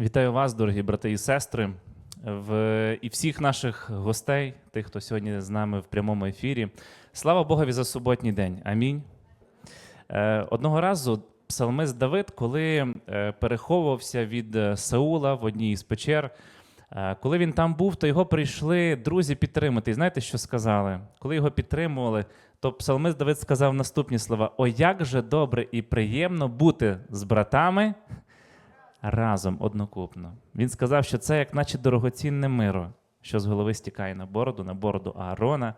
Вітаю вас, дорогі брати і сестри, в... і всіх наших гостей, тих, хто сьогодні з нами в прямому ефірі. Слава Богові за суботній день. Амінь. Е, Одного разу псалмист Давид, коли е, переховувався від е, Саула в одній із печер, коли він там був, то його прийшли друзі підтримати. І знаєте, що сказали? Коли його підтримували, то псалмист Давид сказав наступні слова: О, як же добре і приємно бути з братами разом однокупно. Він сказав, що це як наче дорогоцінне миро, що з голови стікає на бороду, на бороду Аарона.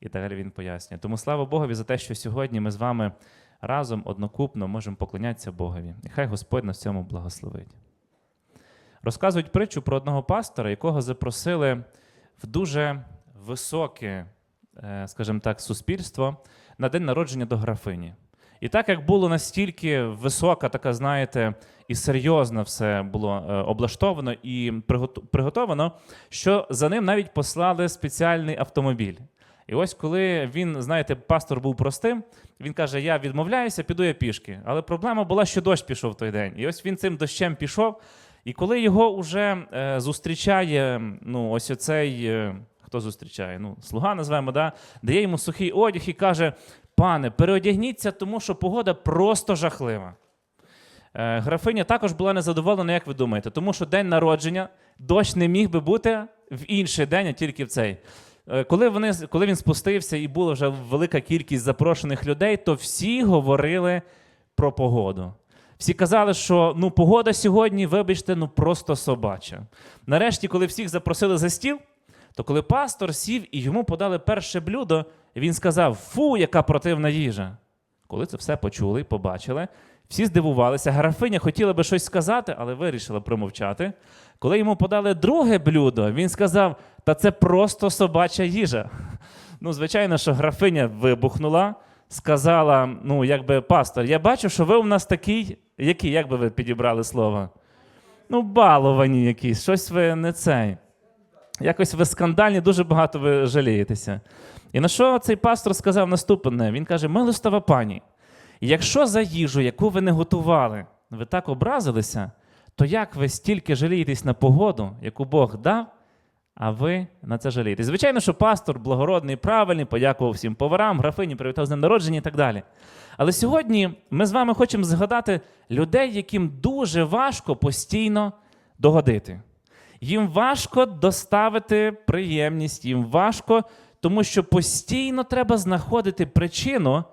І далі він пояснює. Тому слава Богові за те, що сьогодні ми з вами разом однокупно можемо поклонятися Богові. І хай Господь нас цьому благословить. Розказують притчу про одного пастора, якого запросили в дуже високе, е, скажімо так, суспільство на день народження до графині. І так як було настільки висока, така, знаєте, і серйозно все було е, облаштовано і приготовано, що за ним навіть послали спеціальний автомобіль. І ось коли він, знаєте, пастор був простим, він каже: Я відмовляюся, піду я пішки. Але проблема була, що дощ пішов той день. І ось він цим дощем пішов. І коли його вже е, зустрічає, ну, ось оцей, е, хто зустрічає? Ну, слуга називаємо, да? дає йому сухий одяг і каже: Пане, переодягніться, тому що погода просто жахлива. Е, Графиня також була незадоволена, як ви думаєте, тому що день народження дощ не міг би бути в інший день, а тільки в цей. Е, Коли, вони, коли він спустився і була вже велика кількість запрошених людей, то всі говорили про погоду. Всі казали, що ну, погода сьогодні, вибачте, ну просто собача. Нарешті, коли всіх запросили за стіл, то коли пастор сів і йому подали перше блюдо, він сказав: Фу, яка противна їжа. Коли це все почули побачили, всі здивувалися. Графиня хотіла би щось сказати, але вирішила промовчати. Коли йому подали друге блюдо, він сказав: Та це просто собача їжа. Ну, звичайно, що графиня вибухнула, сказала: ну, якби пастор, я бачу, що ви у нас такий, який, як би ви підібрали слово? Ну, баловані якісь, щось ви не цей. Якось ви скандальні, дуже багато ви жалієтеся. І на що цей пастор сказав наступне? Він каже: милостава пані, якщо за їжу, яку ви не готували, ви так образилися, то як ви стільки жалієтесь на погоду, яку Бог дав, а ви на це жалієтесь? Звичайно, що пастор благородний, правильний, подякував всім поварам, графині, привітав з днем народження і так далі. Але сьогодні ми з вами хочемо згадати людей, яким дуже важко постійно догодити. Їм важко доставити приємність, їм важко, тому що постійно треба знаходити причину,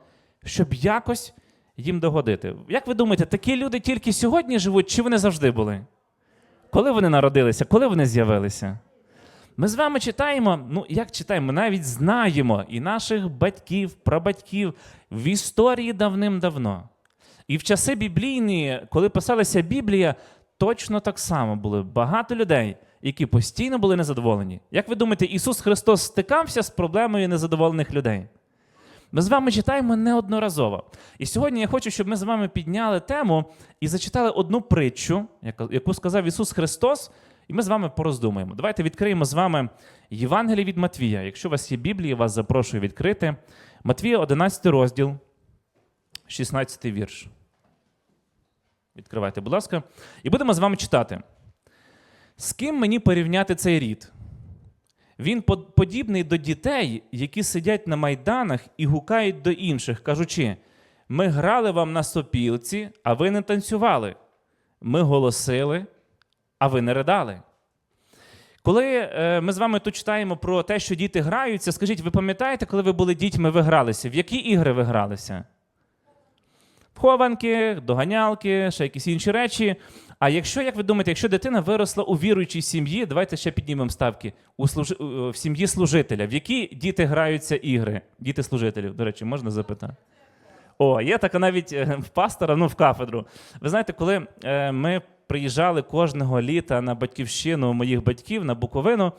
щоб якось їм догодити. Як ви думаєте, такі люди тільки сьогодні живуть, чи вони завжди були? Коли вони народилися, коли вони з'явилися? Ми з вами читаємо, ну як читаємо, ми навіть знаємо і наших батьків, прабатьків в історії давним-давно. І в часи біблійні, коли писалася Біблія, точно так само були багато людей, які постійно були незадоволені. Як ви думаєте, Ісус Христос стикався з проблемою незадоволених людей? Ми з вами читаємо неодноразово. І сьогодні я хочу, щоб ми з вами підняли тему і зачитали одну притчу, яку сказав Ісус Христос, і ми з вами пороздумаємо. Давайте відкриємо з вами Євангеліє від Матвія. Якщо у вас є Біблія, вас запрошую відкрити. Матвія, 11 розділ, 16 вірш. Відкривайте, будь ласка. І будемо з вами читати. З ким мені порівняти цей рід? Він подібний до дітей, які сидять на майданах і гукають до інших, кажучи: ми грали вам на сопілці, а ви не танцювали. Ми голосили, а ви не ридали. Коли е, ми з вами тут читаємо про те, що діти граються, скажіть, ви пам'ятаєте, коли ви були дітьми, ви гралися? В які ігри ви гралися? В хованки, доганялки, ще якісь інші речі. А якщо, як ви думаєте, якщо дитина виросла у віруючій сім'ї, давайте ще піднімемо ставки, у служ... в сім'ї служителя, в які діти граються ігри? Діти служителів, до речі, можна запитати? О, є така навіть е, в пастора, ну в кафедру. Ви знаєте, коли е, ми приїжджали кожного літа на батьківщину моїх батьків на Буковину,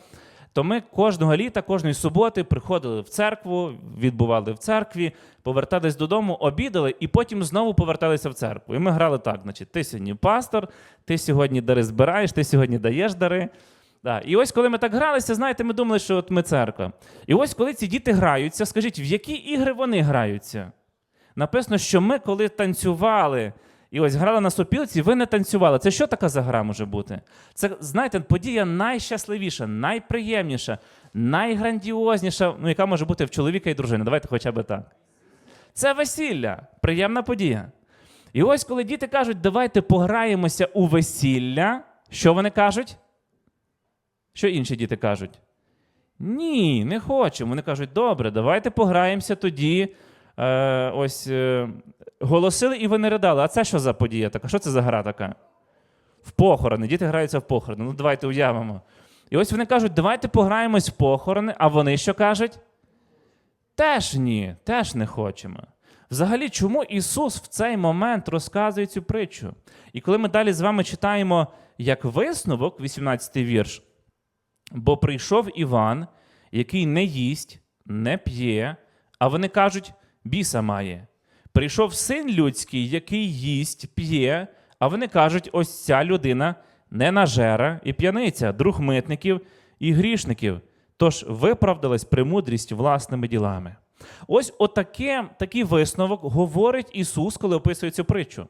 то ми кожного літа, кожної суботи приходили в церкву, відбували в церкві, повертались додому, обідали і потім знову поверталися в церкву. І ми грали так: значить, ти сьогодні пастор, ти сьогодні дари збираєш, ти сьогодні даєш дари. Да. І ось коли ми так гралися, знаєте, ми думали, що от ми церква. І ось коли ці діти граються, скажіть, в які ігри вони граються? Написано, що ми, коли танцювали І ось грали на сопілці, ви не танцювали. Це що така за гра може бути? Це, знаєте, подія найщасливіша, найприємніша, найграндіозніша, ну, яка може бути в чоловіка і дружини. Давайте хоча б так. Це весілля, приємна подія. І ось коли діти кажуть, давайте пограємося у весілля, що вони кажуть? Що інші діти кажуть? Ні, не хочемо. Вони кажуть, добре, давайте пограємося тоді. Е, ось е, голосили і ви не ридали. А це що за подія така? Що це за гра така? В похорони. Діти граються в похорони. Ну, давайте уявимо. І ось вони кажуть, давайте пограємось в похорони, а вони що кажуть? Теж ні, теж не хочемо. Взагалі, чому Ісус в цей момент розказує цю притчу? І коли ми далі з вами читаємо як висновок, 18-й вірш, бо прийшов Іван, який не їсть, не п'є, а вони кажуть, біса має. Прийшов син людський, який їсть, п'є, а вони кажуть, ось ця людина не нажера і п'яниця, друг митників і грішників. Тож виправдалась премудрість власними ділами. Ось отаке, такий висновок говорить Ісус, коли описує цю притчу.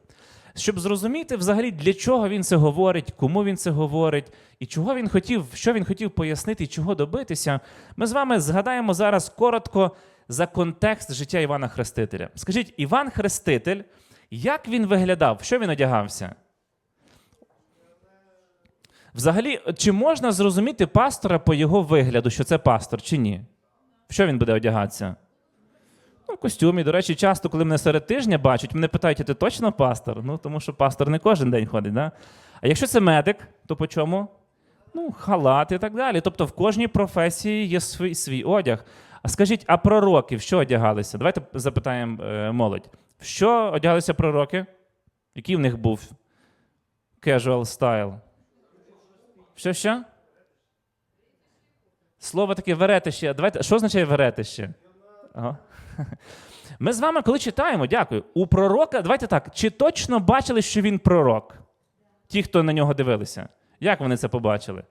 Щоб зрозуміти взагалі, для чого він це говорить, кому він це говорить, і чого він хотів, що він хотів пояснити, чого добитися, ми з вами згадаємо зараз коротко за контекст життя Івана Хрестителя. Скажіть, Іван Хреститель, як він виглядав? Що він одягався? Взагалі, чи можна зрозуміти пастора по його вигляду, що це пастор, чи ні? В що він буде одягатися? Ну, в костюмі. До речі, часто, коли мене серед тижня бачать, мене питають, а ти точно пастор? Ну, тому що пастор не кожен день ходить. Да? А якщо це медик, то по чому? Ну, халат і так далі. Тобто в кожній професії є свій, свій одяг. А скажіть, а пророки в що одягалися? Давайте запитаємо е, молодь. В що одягалися пророки? Який в них був casual style? Що що? Слово таке веретище. Давайте, що означає веретище? Ми з вами, коли читаємо, дякую. У пророка, давайте так, чи точно бачили, що він пророк? Ті, хто на нього дивилися. Як вони це побачили?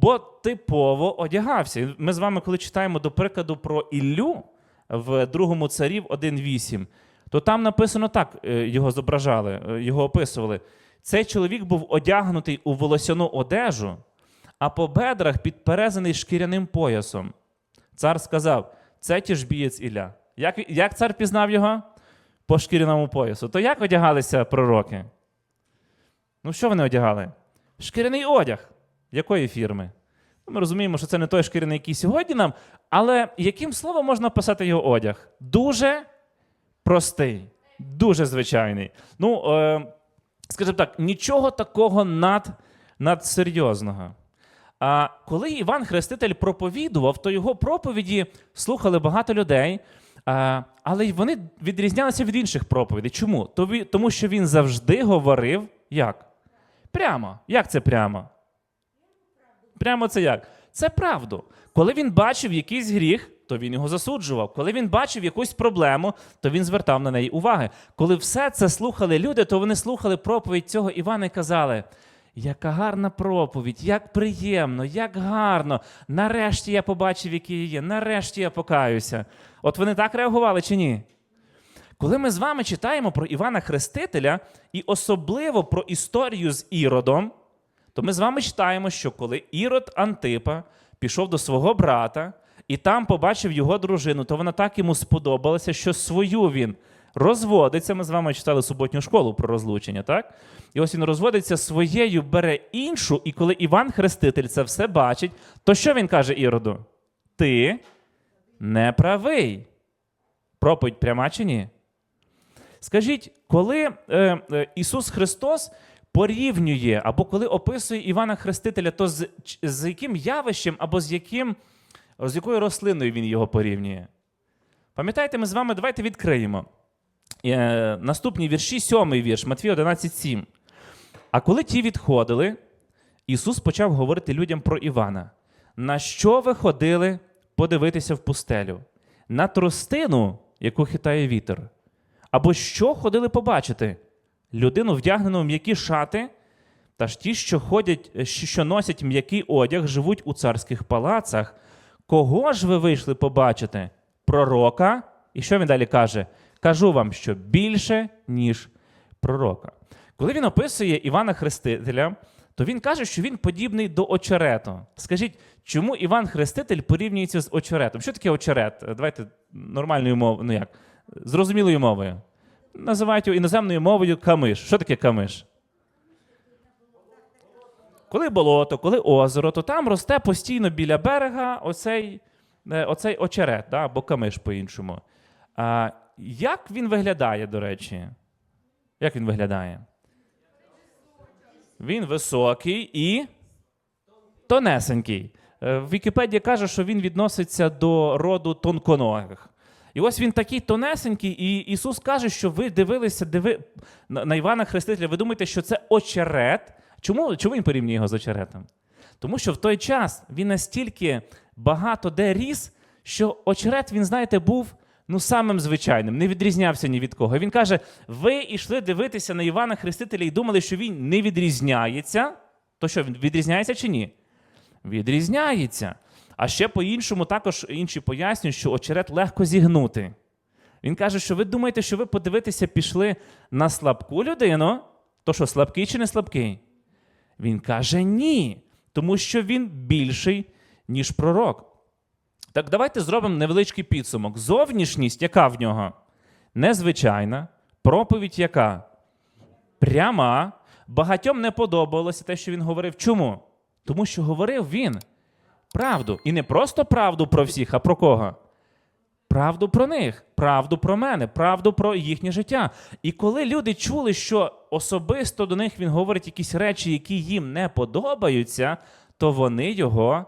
Бо типово одягався. Ми з вами, коли читаємо до прикладу про Іллю в другому царів 1.8, то там написано так: е, його зображали, е, його описували. Цей чоловік був одягнутий у волосяну одежу, а по бедрах підперезаний шкіряним поясом. Цар сказав: це тішбієць Ілля. Як, як цар пізнав його? По шкіряному поясу. То як одягалися пророки? Ну, що вони одягали? Шкіряний одяг. Якої фірми? Ну, Ми розуміємо, що це не той шкіряний, який сьогодні нам, але яким словом можна описати його одяг? Дуже простий, дуже звичайний. Ну, е, скажімо так, нічого такого над, надсерйозного. А коли Іван Хреститель проповідував, то його проповіді слухали багато людей, але вони відрізнялися від інших проповідей. Чому? Тому що він завжди говорив як? Прямо. Як це прямо? Прямо це як? Це правду. Коли він бачив якийсь гріх, то він його засуджував. Коли він бачив якусь проблему, то він звертав на неї уваги. Коли все це слухали люди, то вони слухали проповідь цього Івана і казали: яка гарна проповідь, як приємно, як гарно. Нарешті я побачив, який я є. Нарешті я покаюся. От вони так реагували чи ні? Коли ми з вами читаємо про Івана Хрестителя і особливо про історію з Іродом, то ми з вами читаємо, що коли Ірод Антипа пішов до свого брата і там побачив його дружину, то вона так йому сподобалася, що свою він розводиться. Ми з вами читали суботню школу про розлучення, так? І ось він розводиться своєю, бере іншу, і коли Іван Хреститель це все бачить, то що він каже Іроду? Ти не правий. Проповідь пряма чи ні? Скажіть, коли е, е, Ісус Христос порівнює або коли описує Івана Хрестителя, то з, з яким явищем або з яким, з якою рослиною він його порівнює? Пам'ятаєте, ми з вами давайте відкриємо. Е, наступні вірші, сьомий вірш, Матвій 11.7. А коли ті відходили, Ісус почав говорити людям про Івана. На що ви ходили подивитися в пустелю? На тростину, яку хитає вітер. Або що ходили побачити? Людину, вдягнену в м'які шати, та ж ті, що ходять, е, що носять м'який одяг, живуть у царських палацах. Кого ж ви вийшли побачити? Пророка? І що він далі каже? Кажу вам, що більше, ніж пророка. Коли він описує Івана Хрестителя, то він каже, що він подібний до очерету. Скажіть, чому Іван Хреститель порівнюється з очеретом? Що таке очерет? Е, Давайте нормальною мовою, ну як? Зрозумілою мовою. Називають його іноземною мовою камиш. Що таке камиш? Коли болото, коли озеро, то там росте постійно біля берега оцей, е, оцей очерет, да, або камиш по-іншому. А, як він виглядає, до речі? Як він виглядає? Він високий і тонесенький. Е, Вікіпедія каже, що він відноситься до роду тонконогих. І ось він такий тонесенький, і Ісус каже, що ви дивилися диви... на на Івана Хрестителя, ви думаєте, що це очерет. Чому, чому він порівнює його з очеретом? Тому що в той час він настільки багато де ріс, що очерет, він, знаєте, був ну, самим звичайним, не відрізнявся ні від кого. Він каже: ви йшли дивитися на Івана Хрестителя і думали, що він не відрізняється. То що, він відрізняється чи ні? Відрізняється. А ще по-іншому також інші пояснюють, що очерет легко зігнути. Він каже, що ви думаєте, що ви подивитися пішли на слабку людину, то що, слабкий чи не слабкий? Він каже ні, тому що він більший, ніж пророк. Так давайте зробимо невеличкий підсумок. Зовнішність, яка в нього? Незвичайна. Проповідь яка? Пряма. Багатьом не подобалося те, що він говорив. Чому? Тому що говорив він правду. І не просто правду про всіх, а про кого? Правду про них, правду про мене, правду про їхнє життя. І коли люди чули, що особисто до них він говорить якісь речі, які їм не подобаються, то вони його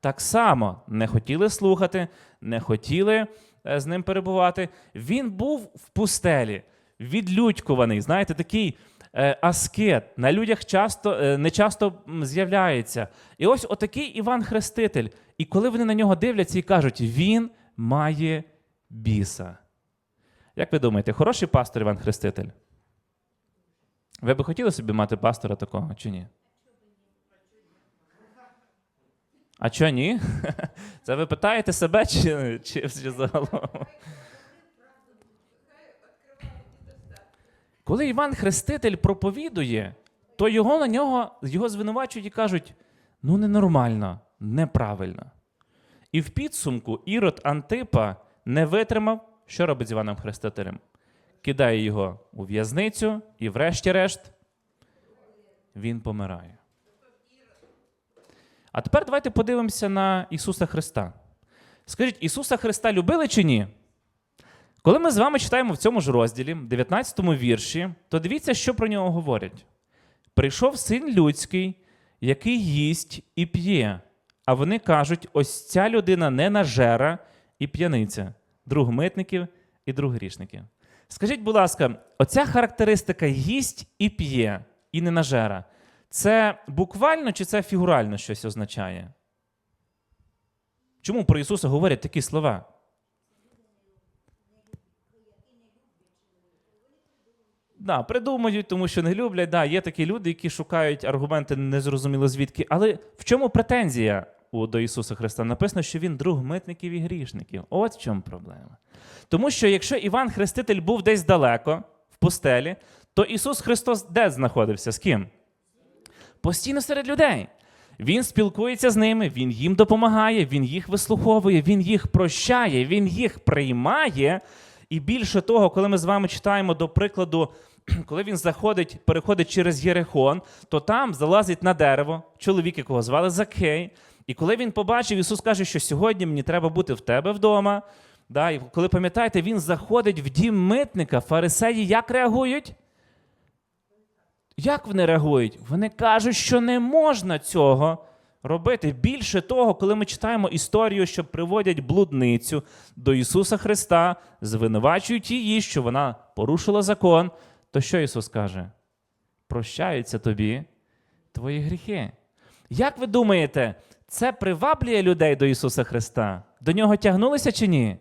так само не хотіли слухати, не хотіли е, з ним перебувати. Він був в пустелі, відлюдькуваний, знаєте, такий аскет. На людях часто, е, не часто з'являється. І ось отакий Іван Хреститель. І коли вони на нього дивляться і кажуть, він має біса. Як ви думаєте, хороший пастор Іван Хреститель? Ви би хотіли собі мати пастора такого чи ні? А чого ні? Це ви питаєте себе чи, чи, чи загалом? Коли Іван Хреститель проповідує, то його на нього його звинувачують і кажуть: ну ненормально, неправильно. І в підсумку Ірод Антипа не витримав, що робить з Іваном Хрестителем. Кидає його у в'язницю, і, врешті-решт, він помирає. А тепер давайте подивимося на Ісуса Христа. Скажіть, Ісуса Христа любили чи ні? Коли ми з вами читаємо в цьому ж розділі, 19 вірші, то дивіться, що про нього говорять. Прийшов син людський, який їсть і п'є. А вони кажуть: ось ця людина не нажера і п'яниця, друг митників і друг грішників. Скажіть, будь ласка, оця характеристика їсть і п'є, і не нажера. Це буквально чи це фігурально щось означає? Чому про Ісуса говорять такі слова? Да, придумують, тому що не люблять. Да, є такі люди, які шукають аргументи незрозуміло звідки. Але в чому претензія у, до Ісуса Христа? Написано, що Він друг митників і грішників. От в чому проблема. Тому що якщо Іван Хреститель був десь далеко, в пустелі, то Ісус Христос де знаходився? З ким? Постійно серед людей. Він спілкується з ними, він їм допомагає, він їх вислуховує, він їх прощає, він їх приймає. І більше того, коли ми з вами читаємо, до прикладу, коли він заходить, переходить через Єрихон, то там залазить на дерево чоловік, якого звали Закей. І коли він побачив, Ісус каже, що сьогодні мені треба бути в тебе вдома. Да, І коли пам'ятаєте, він заходить в дім митника, фарисеї як реагують? Як вони реагують? Вони кажуть, що не можна цього робити. Більше того, коли ми читаємо історію, що приводять блудницю до Ісуса Христа, звинувачують її, що вона порушила закон, то що Ісус каже? Прощаються тобі твої гріхи. Як ви думаєте, це приваблює людей до Ісуса Христа? До нього тягнулися чи ні?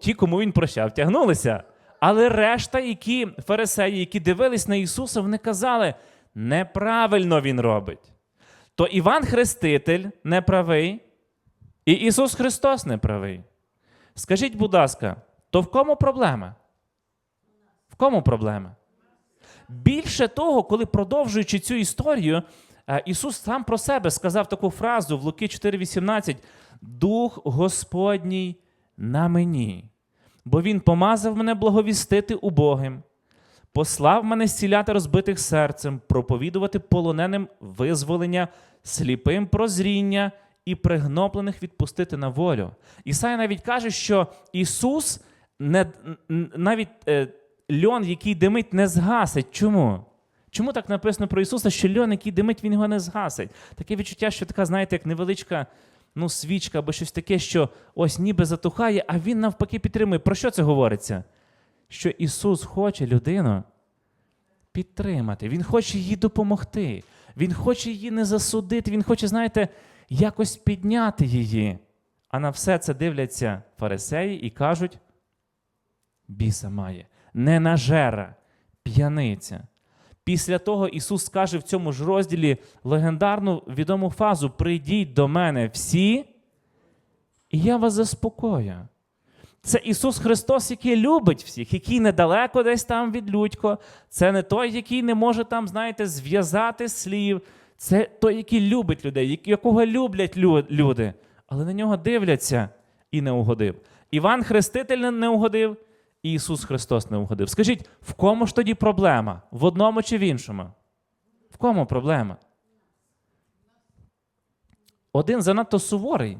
Ті, кому він прощав, тягнулися. Але решта, які фарисеї, які дивились на Ісуса, вони казали, неправильно Він робить. То Іван Хреститель неправий, і Ісус Христос неправий. Скажіть, будь ласка, то в кому проблема? В кому проблема? більше того, коли продовжуючи цю історію, е, Ісус сам про себе сказав таку фразу в Луки 4,18: Дух Господній на мені, бо Він помазав мене благовістити убогим, послав мене зціляти розбитих серцем, проповідувати полоненим визволення, сліпим прозріння і пригноблених відпустити на волю. Ісая навіть каже, що Ісус не, навіть е, льон, який димить, не згасить. Чому? Чому так написано про Ісуса, що льон, який димить, він його не згасить? Таке відчуття, що така, знаєте, як невеличка ну, свічка або щось таке, що ось ніби затухає, а він навпаки підтримує. Про що це говориться? Що Ісус хоче людину підтримати, Він хоче їй допомогти, Він хоче її не засудити, Він хоче, знаєте, якось підняти її. А на все це дивляться фарисеї і кажуть: біса має, ненажера, п'яниця. Після того Ісус скаже в цьому ж розділі легендарну відому фразу: Прийдіть до мене всі, і я вас заспокою. Це Ісус Христос, який любить всіх, який недалеко десь там від людько. Це не той, який не може там, знаєте, зв'язати слів. Це той, який любить людей, якого люблять люди, але на нього дивляться і не угодив. Іван Хреститель не- угодив, і Ісус Христос не угодив. Скажіть, в кому ж тоді проблема? В одному чи в іншому? В кому проблема? Один занадто суворий,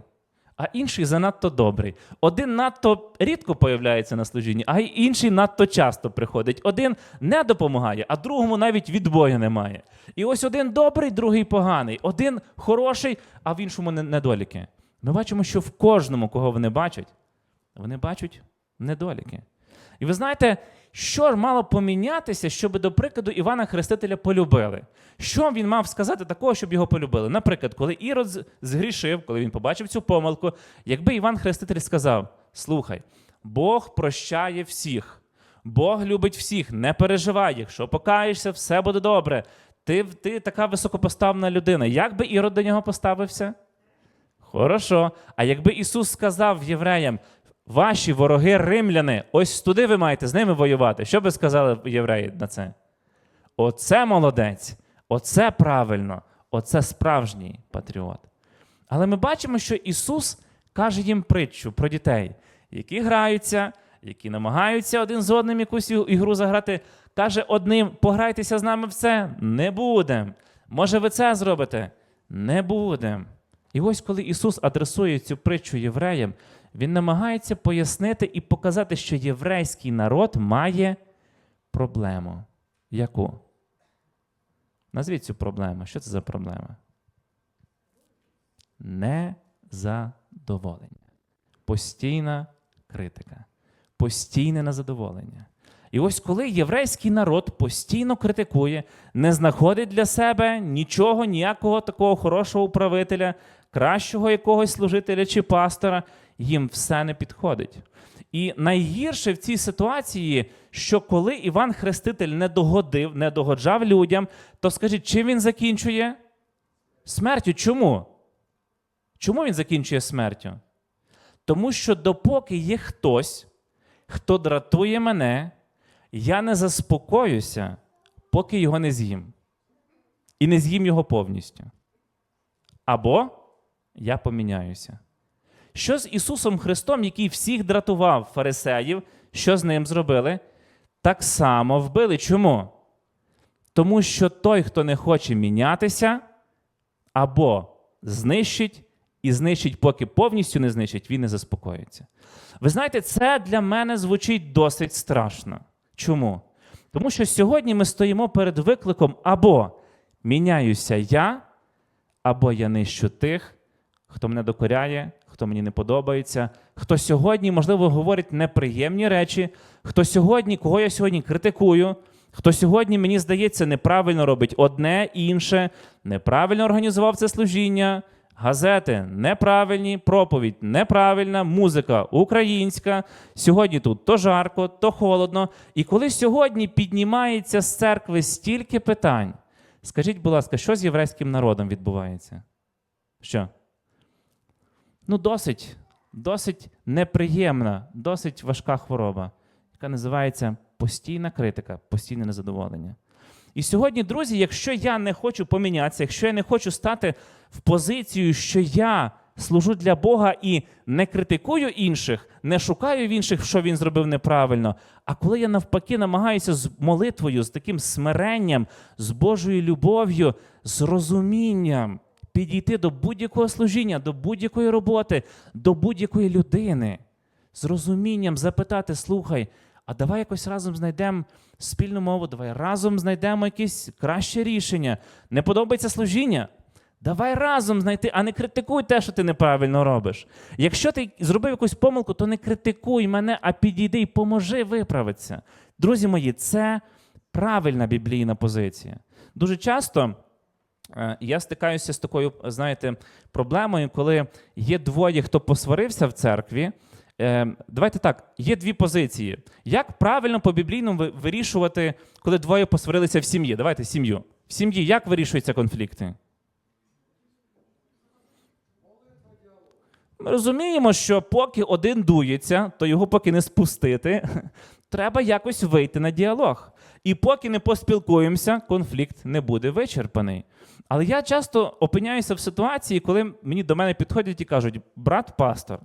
а інший занадто добрий. Один надто рідко появляється на служінні, а інший надто часто приходить. Один не допомагає, а другому навіть відбою немає. І ось один добрий, другий поганий, один хороший, а в іншому недоліки. Ми бачимо, що в кожному, кого вони бачать, вони бачать недоліки. І ви знаєте, що ж мало помінятися, щоб, до прикладу, Івана Хрестителя полюбили? Що він мав сказати такого, щоб його полюбили? Наприклад, коли Ірод згрішив, коли він побачив цю помилку, якби Іван Хреститель сказав: Слухай, Бог прощає всіх, Бог любить всіх, не переживай, якщо покаєшся, все буде добре. Ти, ти така високопоставна людина. Як би Ірод до нього поставився? Хорошо. А якби Ісус сказав євреям, ваші вороги римляни, ось туди ви маєте з ними воювати. Що би сказали євреї на це? Оце молодець, оце правильно, оце справжній патріот. Але ми бачимо, що Ісус каже їм притчу про дітей, які граються, які намагаються один з одним якусь ігру- заграти. Каже одним: пограйтеся з нами в це, не будемо. Може, ви це зробите? Не будемо. І ось коли Ісус адресує цю притчу євреям, Він намагається пояснити і показати, що єврейський народ має проблему. Яку? Назвіть цю проблему. Що це за проблема? Незадоволення. Постійна критика. Постійне незадоволення. І ось коли єврейський народ постійно критикує, не знаходить для себе нічого, ніякого такого хорошого управителя, кращого якогось служителя чи пастора, їм все не підходить. І найгірше в цій ситуації, що коли Іван Хреститель не догодив, не догоджав людям, то скажіть, чим він закінчує? Смертю. Чому? Чому він закінчує смертю? Тому що допоки є хтось, хто дратує мене, я не заспокоюся, поки його не з'їм. І не з'їм його повністю. Або я поміняюся. Що з Ісусом Христом, який всіх дратував фарисеїв, що з ним зробили? Так само вбили. Чому? Тому що той, хто не хоче мінятися, або знищить і знищить, поки повністю не знищить, він не заспокоїться. Ви знаєте, це для мене звучить досить страшно. Чому? Тому що сьогодні ми стоїмо перед викликом або міняюся я, або я нищу тих, хто мене докоряє, хто мені не подобається, хто сьогодні, можливо, говорить неприємні речі, хто сьогодні, кого я сьогодні критикую, хто сьогодні, мені здається, неправильно робить одне інше, неправильно організував це служіння, газети неправильні, проповідь неправильна, музика українська. Сьогодні тут то жарко, то холодно. І коли сьогодні піднімається з церкви стільки питань, скажіть, будь ласка, що з єврейським народом відбувається? Що? Ну, досить, досить неприємна, досить важка хвороба, яка називається постійна критика, постійне незадоволення. І сьогодні, друзі, якщо я не хочу помінятися, якщо я не хочу стати в позицію, що я служу для Бога і не критикую інших, не шукаю в інших, що він зробив неправильно. А коли я навпаки намагаюся з молитвою, з таким смиренням, з Божою любов'ю, з розумінням підійти до будь-якого служіння, до будь-якої роботи, до будь-якої людини, з розумінням запитати: слухай, а давай якось разом знайдемо спільну мову, давай разом знайдемо якесь краще рішення. Не подобається служіння? Давай разом знайти, а не критикуй те, що ти неправильно робиш. Якщо ти зробив якусь помилку, то не критикуй мене, а підійди і поможи виправитися. Друзі мої, це правильна біблійна позиція. Дуже часто я стикаюся з такою, знаєте, проблемою, коли є двоє, хто посварився в церкві. Е, Давайте так, є дві позиції. Як правильно по біблійному вирішувати, коли двоє посварилися в сім'ї? Давайте сім'ю. В сім'ї як вирішуються конфлікти? Ми розуміємо, що поки один дується, то його поки не спустити, треба якось вийти на діалог. І поки не поспілкуємося, конфлікт не буде вичерпаний. Але я часто опиняюся в ситуації, коли мені до мене підходять і кажуть: брат пастор,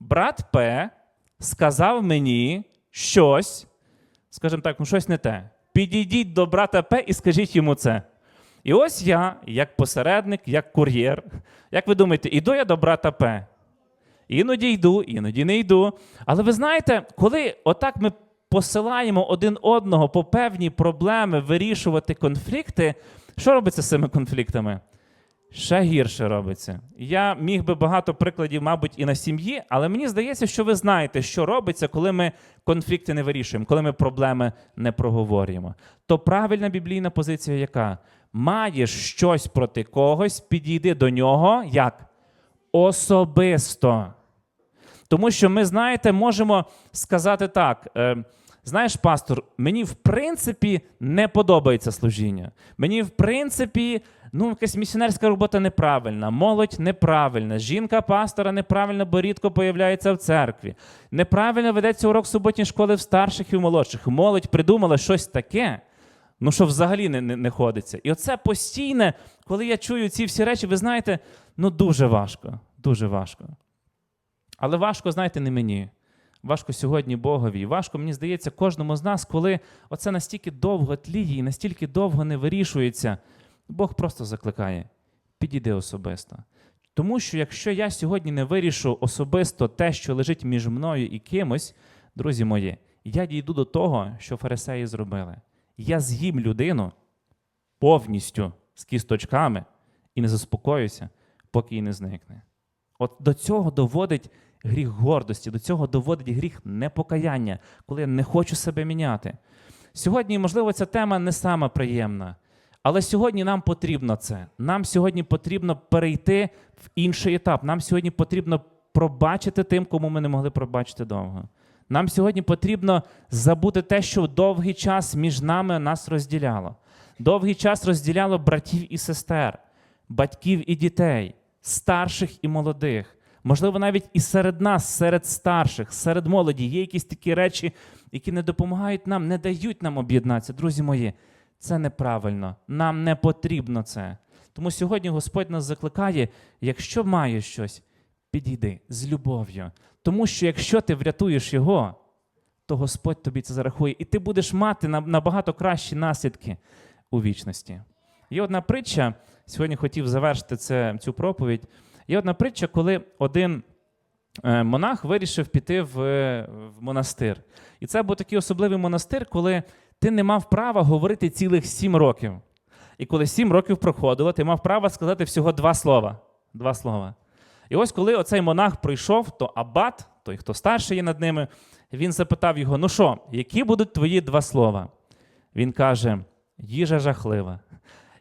брат П сказав мені щось, скажімо так, ну щось не те. Підійдіть до брата П і скажіть йому це. І ось я, як посередник, як кур'єр, як ви думаєте, іду я до брата П? Іноді йду, іноді не йду. Але ви знаєте, коли отак ми посилаємо один одного по певні проблеми вирішувати конфлікти, що робиться з цими конфліктами? Ще гірше робиться. Я міг би багато прикладів, мабуть, і на сім'ї, але мені здається, що ви знаєте, що робиться, коли ми конфлікти не вирішуємо, коли ми проблеми не проговорюємо. То правильна біблійна позиція яка? Маєш щось проти когось, підійди до нього як? Особисто. Тому що ми, знаєте, можемо сказати так. Е, знаєш, пастор, мені в принципі не подобається служіння. Мені, в принципі, ну, якась місіонерська робота неправильна, молодь неправильна, жінка пастора неправильно, бо рідко появляється в церкві. Неправильно ведеться урок суботньої школи в старших і в молодших. Молодь придумала щось таке. Ну, що взагалі не, не, не ходиться. І оце постійне, коли я чую ці всі речі, ви знаєте, ну дуже важко, дуже важко. Але важко, знаєте, не мені. Важко сьогодні Богові. Важко, мені здається, кожному з нас, коли оце настільки довго тліє і настільки довго не вирішується, Бог просто закликає: підійди особисто. Тому що якщо я сьогодні не вирішу особисто те, що лежить між мною і кимось, друзі мої, я дійду до того, що фарисеї зробили. Я з'їм людину повністю з кісточками і не заспокоюся, поки її не зникне. От до цього доводить гріх гордості, до цього доводить гріх непокаяння, коли я не хочу себе міняти. Сьогодні, можливо, ця тема не сама приємна, але сьогодні нам потрібно це. Нам сьогодні потрібно перейти в інший етап. Нам сьогодні потрібно пробачити тим, кому ми не могли пробачити довго. Нам сьогодні потрібно забути те, що довгий час між нами нас розділяло. Довгий час розділяло братів і сестер, батьків і дітей, старших і молодих. Можливо, навіть і серед нас, серед старших, серед молоді, є якісь такі речі, які не допомагають нам, не дають нам об'єднатися. Друзі мої, це неправильно. Нам не потрібно це. Тому сьогодні Господь нас закликає: якщо маєш щось, підійди з любов'ю. Тому що якщо ти врятуєш його, то Господь тобі це зарахує, і ти будеш мати набагато кращі наслідки у вічності. Є одна притча, сьогодні хотів завершити це, цю проповідь. Є одна притча, коли один е, монах вирішив піти в, е, в монастир. І це був такий особливий монастир, коли ти не мав права говорити цілих сім років. І коли сім років проходило, ти мав право сказати всього два слова. Два слова. І ось коли оцей монах прийшов, то абат, той, хто старший є над ними, він запитав його: ну що, які будуть твої два слова? Він каже: їжа жахлива.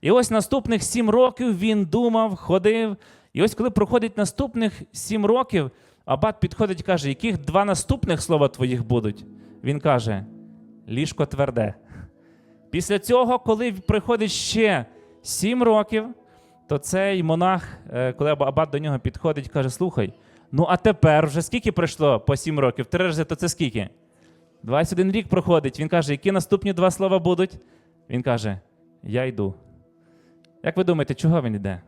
І ось наступних сім років він думав, ходив. І ось коли проходить наступних сім років, абат підходить і каже, яких два наступних слова твоїх будуть? Він каже: ліжко тверде. Після цього, коли приходить ще сім років, то цей монах, е, коли абат до нього підходить, каже: Слухай, ну а тепер вже скільки пройшло по сім років? Три рази, то це скільки? 21 рік проходить. Він каже, які наступні два слова будуть? Він каже: Я йду. Як ви думаєте, чого він йде?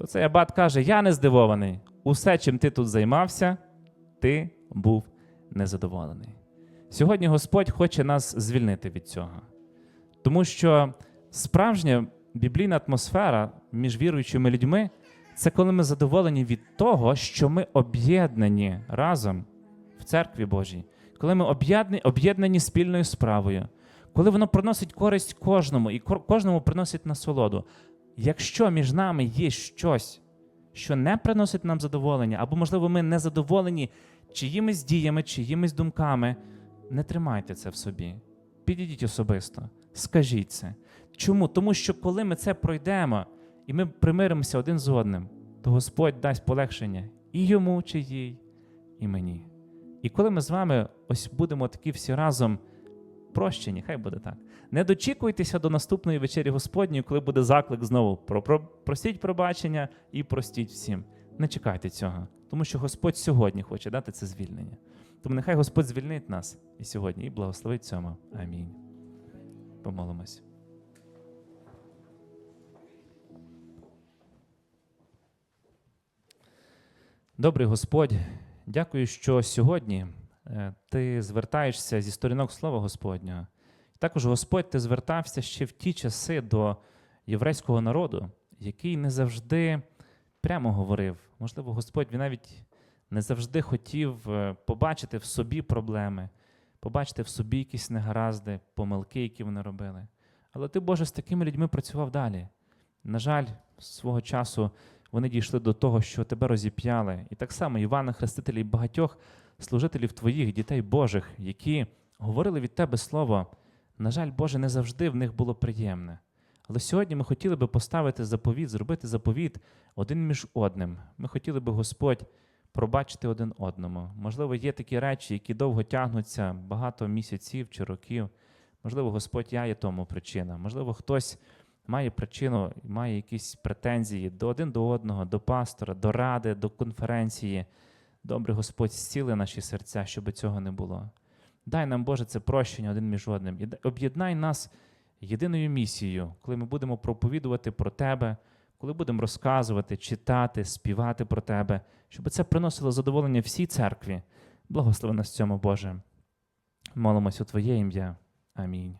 То цей абат каже: Я не здивований. Усе, чим ти тут займався, ти був незадоволений. Сьогодні Господь хоче нас звільнити від цього. Тому що справжня біблійна атмосфера між віруючими людьми це коли ми задоволені від того, що ми об'єднані разом в церкві Божій, коли ми об'єднані, спільною справою, коли воно приносить користь кожному і кожному приносить насолоду. Якщо між нами є щось, що не приносить нам задоволення, або, можливо, ми не задоволені чиїмись діями, чиїмись думками, не тримайте це в собі. Підійдіть особисто, скажіть це. Чому? Тому що коли ми це пройдемо і ми примиримося один з одним, то Господь дасть полегшення і йому, чи їй, і мені. І коли ми з вами ось будемо такі всі разом прощені, хай буде так. Не дочікуйтеся до наступної вечері Господньої, коли буде заклик знову про, про простіть пробачення і простіть всім. Не чекайте цього, тому що Господь сьогодні хоче дати це звільнення. Тому нехай Господь звільнить нас і сьогодні, і благословить цьому. Амінь. Помолимось. Добрий Господь, дякую, що сьогодні ти звертаєшся зі сторінок Слова Господнього. Також, Господь, ти звертався ще в ті часи до єврейського народу, який не завжди прямо говорив. Можливо, Господь він навіть не завжди хотів е, побачити в собі проблеми, побачити в собі якісь негаразди, помилки, які вони робили. Але ти, Боже, з такими людьми працював далі. На жаль, свого часу вони дійшли до того, що тебе розіп'яли. І так само Івана Хрестителя і багатьох служителів твоїх, дітей Божих, які говорили від тебе слово. На жаль, Боже, не завжди в них було приємне. Але сьогодні ми хотіли би поставити заповіт, зробити заповіт один між одним. Ми хотіли би, Господь, пробачити один одному. Можливо, є такі речі, які довго тягнуться багато місяців чи років. Можливо, Господь я є тому причина. Можливо, хтось має причину, має якісь претензії до один до одного, до пастора, до ради, до конференції. Добре, Господь, зціли наші серця, щоб цього не було. Дай нам, Боже, це прощення один між одним. І об'єднай нас єдиною місією, коли ми будемо проповідувати про Тебе, коли будемо розказувати, читати, співати про Тебе, щоб це приносило задоволення всій церкві. Благослови нас цьому, Боже. Молимось у Твоє ім'я. Амінь.